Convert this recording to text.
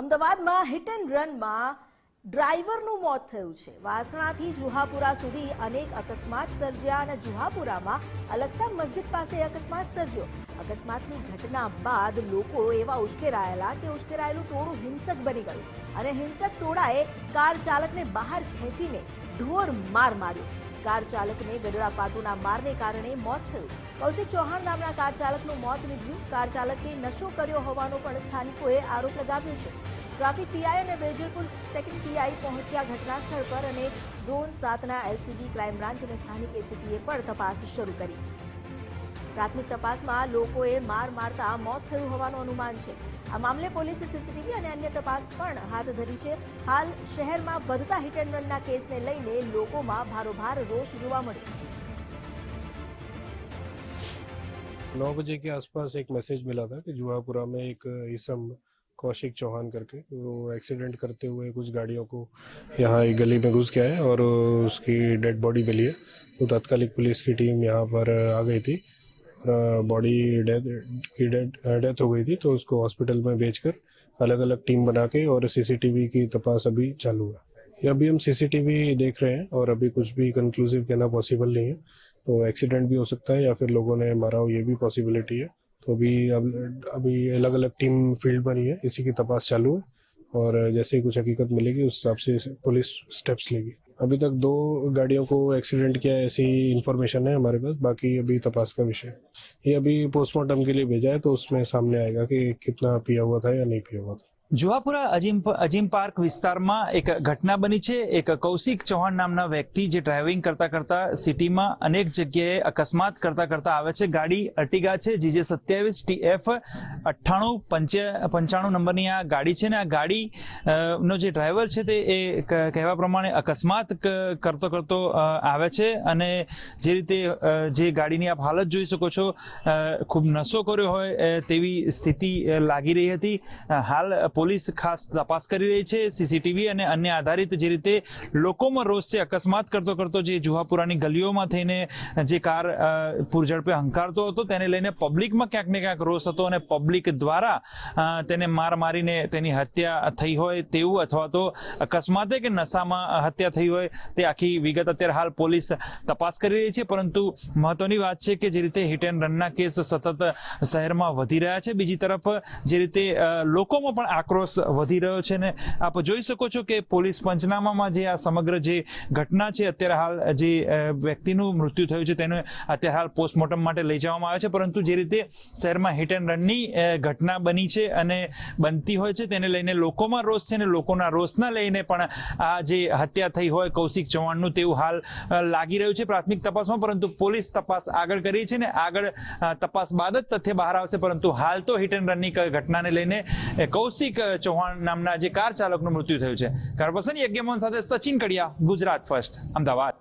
અમદાવાદમાં hit and રનમાં ડ્રાઈવરનું મોત થયું છે. વાસણાથી જુહાપુરા સુધી અનેક અકસ્માત સર્જ્યા અને જુહાપુરામાં અલગસા મસ્જિદ પાસે અકસ્માત સર્જ્યો. અકસ્માતની ઘટના બાદ લોકો એવા ઉશ્કેરાયેલા કે ઉશ્કેરાયેલું ટોળું હિંસક બની ગયું. અને હિંસક ટોળાએ કાર ચાલકને બહાર ખેંચીને ઢોર માર માર્યો. કાર ચાલકને ગદડા પાટુના મારને કારણે મોત થયું. કૌશિક ચૌહાણ નામના કાર ચાલકનું મોત નીપજ્યું. કાર ચાલકે નશો કર્યો હોવાનો પણ સ્થાનિકોએ આરોપ લગાવ્યો છે. ટ્રાફિક પીઆઈ અને વેજલપુર સેકન્ડ પીઆઈ પહોંચ્યા ઘટના સ્થળ પર અને ઝોન સાતના એલસીબી ક્રાઇમ બ્રાન્ચ અને સ્થાનિક એસીપીએ પણ તપાસ શરૂ કરી. પ્રાથમિક તપાસમાં લોકોએ માર મારતા મોત થયું હોવાનું અનુમાન છે આ મામલે પોલીસે સીસીટીવી અને અન્ય તપાસ પણ હાથ ધરી છે હાલ શહેરમાં વધતા હિટ એન્ડ રનના કેસને લઈને લોકોમાં ભારોભાર રોષ જોવા મળ્યો नौ बजे के आसपास एक मैसेज मिला था कि जुआपुरा में एक इसम कौशिक चौहान करके वो एक्सीडेंट करते हुए कुछ गाड़ियों को यहाँ एक गली में घुस गया है और उसकी डेड बॉडी मिली है तो तात्कालिक पुलिस की टीम यहाँ पर आ गई थी और बॉडी डेथ की डेथ हो गई थी तो उसको हॉस्पिटल में भेजकर अलग अलग टीम बना के और सीसीटीवी की तपास अभी चालू है। अभी हम सीसीटीवी देख रहे हैं और अभी कुछ भी कंक्लूसिव कहना पॉसिबल नहीं है। तो एक्सीडेंट भी हो सकता है या फिर लोगों ने मारा हो, ये भी पॉसिबिलिटी है। तो अभी अब, अभी अलग अलग टीम फ़ील्ड बनी है, इसी की तपास चालू है और जैसे ही कुछ हकीकत मिलेगी, उस हिसाब से पुलिस स्टेप्स लेगी। अभी तक दो गाड़ियों को एक्सीडेंट किया ऐसी इन्फॉर्मेशन है हमारे पास। बाकी अभी तपास का विषय। ये अभी पोस्टमार्टम के लिए भेजा है तो उसमें सामने आएगा कि कितना पिया हुआ था या नहीं पिया हुआ था। જુહાપુરા અજીમ અજીમ પાર્ક વિસ્તારમાં એક ઘટના બની છે. એક કૌશિક ચૌહાણ નામના વ્યક્તિ જે ડ્રાઇવિંગ કરતા કરતા સિટીમાં અનેક જગ્યાએ અકસ્માત કરતા કરતા આવે છે. ગાડી અર્ટિગા છે. જીજે સત્યાવીસ ટી એફ અઠ્ઠાણું પંચાણું નંબરની આ ગાડી છે ને આ ગાડી નો જે ડ્રાઈવર છે તે એ કહેવા પ્રમાણે અકસ્માત કરતો કરતો આવે છે અને જે રીતે જે ગાડીની આપ હાલત જોઈ શકો છો ખૂબ નશો કર્યો હોય તેવી સ્થિતિ લાગી રહી હતી. હાલ પોલીસ ખાસ તપાસ કરી રહી છે સીસીટીવી અને અન્ય આધારિત જે રીતે લોકોમાં રોષ છે, અકસ્માત કરતો કરતો જે જુહાપુરાની ગલીઓમાં થઈને જે કાર પૂરઝડપે હંકારતો હતો, તેને લઈને પબ્લિકમાં ક્યાંક ને ક્યાંક રોષ હતો અને પબ્લિક દ્વારા તેને માર મારીને તેની હત્યા થઈ હોય તેવું અથવા તો અકસ્માતે કે નશામાં હત્યા થઈ હોય તે આખી વિગત અત્યારે હાલ પોલીસ તપાસ કરી રહી છે. પરંતુ મહત્વની વાત છે કે જે રીતે હિટ એન્ડ રનના કેસ સતત શહેરમાં વધી રહ્યા છે. બીજી તરફ જે રીતે લોકોમાં પણ આક્રોશ વધી રહ્યો છે ને આપ જોઈ શકો છો કે પોલીસ પંચનામામાં જે આ સમગ્ર જે ઘટના છે અત્યારે હાલ જે વ્યક્તિનું મૃત્યુ થયું છે તેને અત્યારે હાલ પોસ્ટમોર્ટમ માટે લઈ જવામાં આવે છે. પરંતુ જે રીતે શહેરમાં હિટ એન્ડ રનની ઘટના બની છે અને બનતી હોય છે તેને લઈને લોકોમાં રોષ છે ને લોકોના રોષના લઈને પણ આ જે હત્યા થઈ હોય કૌશિક ચૌહાણનું તેવું હાલ લાગી રહ્યું છે પ્રાથમિક તપાસમાં. પરંતુ પોલીસ તપાસ આગળ કરી છે ને આગળ તપાસ બાદ જ તથ્ય બહાર આવશે. પરંતુ હાલ તો હિટ એન્ડ રનની ઘટનાને લઈને અ, કૌશિક ચૌહાણ નામના જે કાર ચાલકનું મૃત્યુ થયું છે. કાર પર્સન યજ્ઞમોહન સાથે સચિન કડિયા, ગુજરાત ફર્સ્ટ અમદાવાદ.